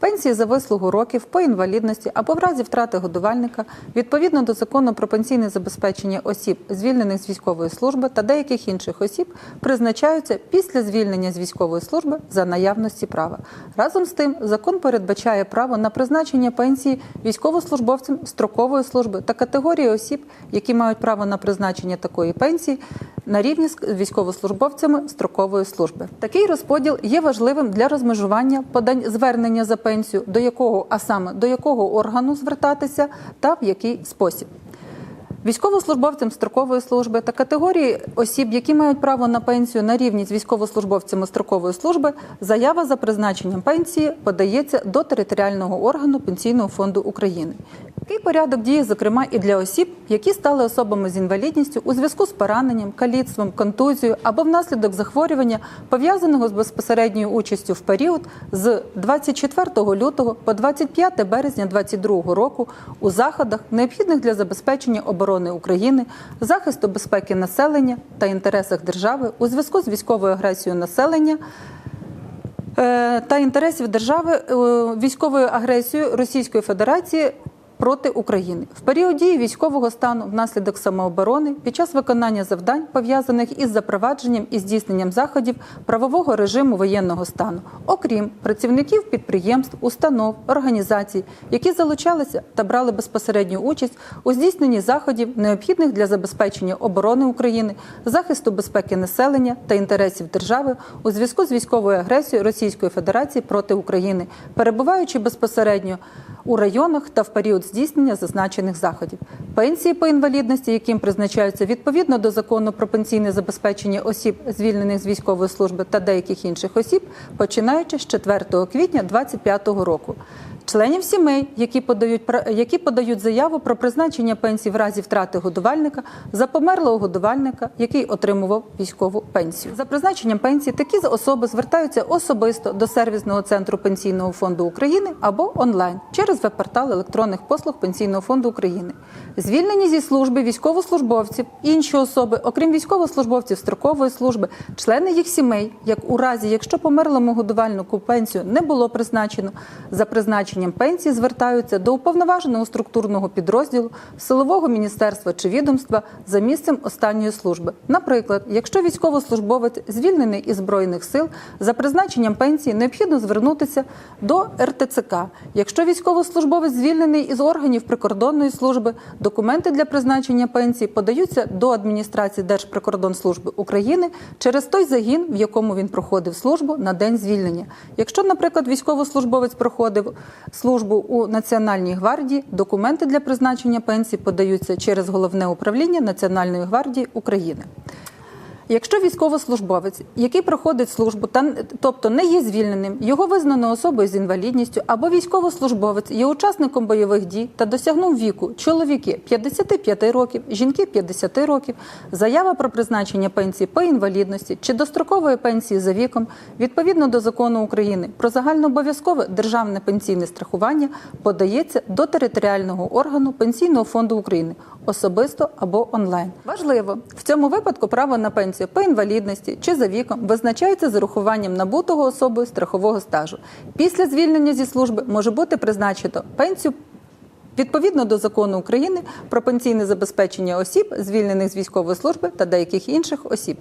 пенсії за вислугу років по інвалідності або в разі втрати годувальника відповідно до закону про пенсійне забезпечення осіб, звільнених з військової служби та деяких інших осіб, призначаються після звільнення з військової служби за наявності права. Разом з тим, закон передбачає право на призначення пенсії військовослужбовцям строкової служби та категорії осіб, які мають право на призначення такої пенсії на рівні з військовослужбовцями строкової служби. Такий розподіл є важливим для розмежування подань звернення за пенсію, до якого, а саме до якого органу звертатися та в який спосіб. Військовослужбовцям строкової служби та категорії осіб, які мають право на пенсію на рівні з військовослужбовцями строкової служби, заява за призначенням пенсії подається до територіального органу Пенсійного фонду України. Такий порядок діє, зокрема, і для осіб, які стали особами з інвалідністю у зв'язку з пораненням, каліцтвом, контузією або внаслідок захворювання, пов'язаного з безпосередньою участю в період з 24 лютого по 25 березня 2022 року у заходах, необхідних для забезпечення оборони України, захисту безпеки населення та інтересах держави у зв'язку з військовою агресією населення. е, Та інтересів держави е, військовою агресією Російської Федерації проти України. В період дії військового стану внаслідок самооборони під час виконання завдань пов'язаних із запровадженням і здійсненням заходів правового режиму воєнного стану, окрім працівників підприємств, установ, організацій, які залучалися та брали безпосередню участь у здійсненні заходів, необхідних для забезпечення оборони України, захисту безпеки населення та інтересів держави у зв'язку з військовою агресією Російської Федерації проти України, перебуваючи безпосередньо у районах та в період здійснення зазначених заходів. Пенсії по інвалідності, яким призначаються відповідно до закону про пенсійне забезпечення осіб, звільнених з військової служби та деяких інших осіб, починаючи з 4 квітня 2025 року. Членів сімей, які подають які подають заяву про призначення пенсії в разі втрати годувальника за померлого годувальника, який отримував військову пенсію. За призначенням пенсії такі особи звертаються особисто до сервісного центру пенсійного фонду України або онлайн через веб-портал електронних послуг Пенсійного фонду України. Звільнені зі служби військовослужбовців, інші особи, окрім військовослужбовців строкової служби, члени їх сімей, як у разі, якщо померлому годувальнику пенсію не було призначено, за призначенням пенсії звертаються до уповноваженого структурного підрозділу силового міністерства чи відомства за місцем останньої служби. Наприклад, якщо військовослужбовець звільнений із збройних сил, за призначенням пенсії необхідно звернутися до РТЦК. Якщо військовослужбовець звільнений із органів прикордонної служби, документи для призначення пенсії подаються до адміністрації Держприкордонслужби України через той загін, в якому він проходив службу на день звільнення. Якщо, наприклад, військовослужбовець проходив службу у Національній гвардії, документи для призначення пенсії подаються через головне управління Національної гвардії України. Якщо військовослужбовець, який проходить службу, та тобто не є звільненим, його визнано особою з інвалідністю, або військовослужбовець є учасником бойових дій та досягнув віку чоловіки 55 років, жінки 50 років, заява про призначення пенсії по інвалідності чи дострокової пенсії за віком відповідно до закону України про загальнообов'язкове державне пенсійне страхування подається до територіального органу Пенсійного фонду України особисто або онлайн. Важливо в цьому випадку право на пенсію по інвалідності чи за віком визначається з урахуванням набутого особою страхового стажу. Після звільнення зі служби може бути призначено пенсію. Відповідно до закону України про пенсійне забезпечення осіб, звільнених з військової служби та деяких інших осіб.